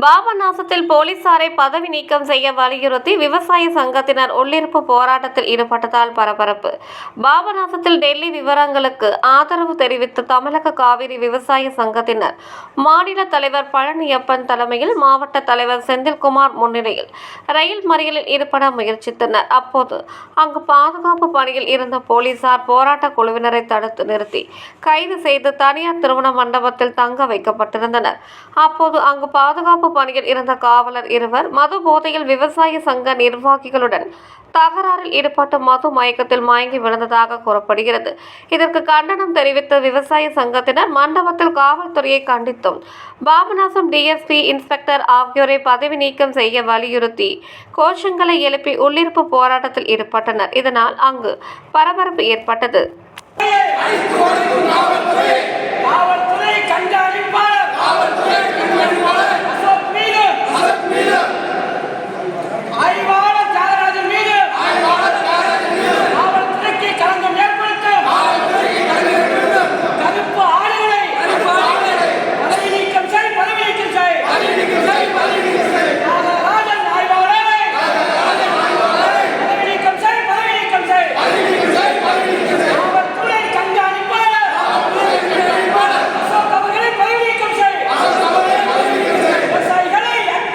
பாபநாசத்தில் போலீசாரை பதவி நீக்கம் செய்ய வலியுறுத்தி விவசாய சங்கத்தினர் உள்ளிருப்பு போராட்டத்தில் ஈடுபட்டதால் பரபரப்பு. பாபநாசத்தில் டெல்லி விவரங்களுக்கு ஆதரவு தெரிவித்து தமிழக காவிரி விவசாய சங்கத்தினர் மாநில தலைவர் பழனியப்பன் தலைமையில் மாவட்ட தலைவர் செந்தில்குமார் முன்னிலையில் ரயில் மறியலில் ஈடுபட முயற்சித்தனர். அப்போது அங்கு பாதுகாப்பு பணியில் இருந்த போலீசார் போராட்ட குழுவினரை தடுத்து நிறுத்தி கைது செய்து தனியார் திருமண மண்டபத்தில் தங்க வைக்கப்பட்டிருந்தனர். அப்போது அங்கு பாதுகாப்பு பணியில் இருந்த காவலர் இருவர் மது போதையில் விவசாய சங்க நிர்வாகிகளுடன் தகராறில் ஈடுபட்டு மது மயக்கத்தில் மயங்கி விழுந்ததாக கூறப்படுகிறது. இதற்கு கண்டனம் தெரிவித்த விவசாய சங்கத்தினர் மண்டபத்தில் காவல்துறையை கண்டித்தும் பாபநாசம் டிஎஸ்பி இன்ஸ்பெக்டர் ஆகியோரை பதவி நீக்கம் செய்ய வலியுறுத்தி கோஷங்களை எழுப்பி உள்ளிருப்பு போராட்டத்தில் ஈடுபட்டனர். இதனால் அங்கு பரபரப்பு ஏற்பட்டது.